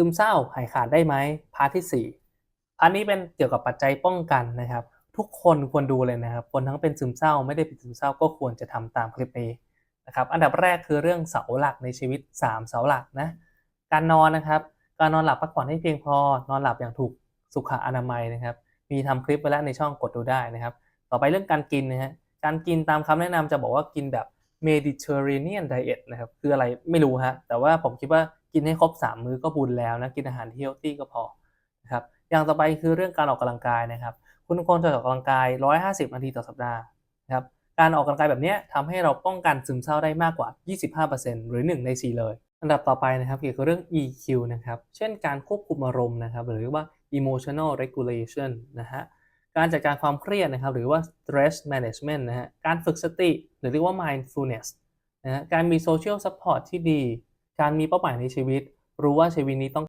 ซึมเศร้าหายขาดได้ไหมพาร์ทที่ 4 พาร์ทนี้เป็นเกี่ยวกับปัจจัยป้องกันนะครับ ทุกคนควรดูเลยนะครับ คนทั้งเป็นซึมเศร้าไม่ได้เป็นซึมเศร้าก็ควรจะทำตามคลิปนี้นะครับ อันดับแรกคือเรื่องเสาหลักในชีวิต 3 เสาหลักนะ การนอนนะครับ การนอนหลับพักผ่อนให้เพียงพอ นอนหลับอย่างถูกสุขอนามัยนะครับ มีทำคลิปไว้แล้วในช่องกดดูได้นะครับ ต่อไปเรื่องการกินนะฮะ การกินตามคำแนะนำจะบอกว่ากินแบบ Mediterranean diet นะครับ คืออะไรไม่รู้ฮะ แต่ว่าผมคิดว่า กินให้ครบ 3 มื้อก็บุญแล้วนะกินอาหารที่เฮลตี้ก็พอนะครับอย่างต่อไปคือเรื่องการออกกำลังกายนะครับ คุณควรจะออกกำลังกาย 150 นาทีต่อสัปดาห์นะครับการออกกำลังกายแบบนี้ทำให้เราป้องกันซึมเศร้าได้มากกว่า 25%หรือ 1 ใน 4 เลย อันดับต่อไปนะครับเกี่ยวกับเรื่อง EQ นะครับเช่นการควบคุมอารมณ์นะครับหรือว่า emotional regulation นะฮะการจัดการความเครียดนะครับหรือว่า stress management นะฮะการฝึกสติ หรือเรียกว่า mindfulness นะฮะการมี social support ที่ดี การมีเป้าหมายในชีวิต รู้ว่าชีวิตนี้ต้อง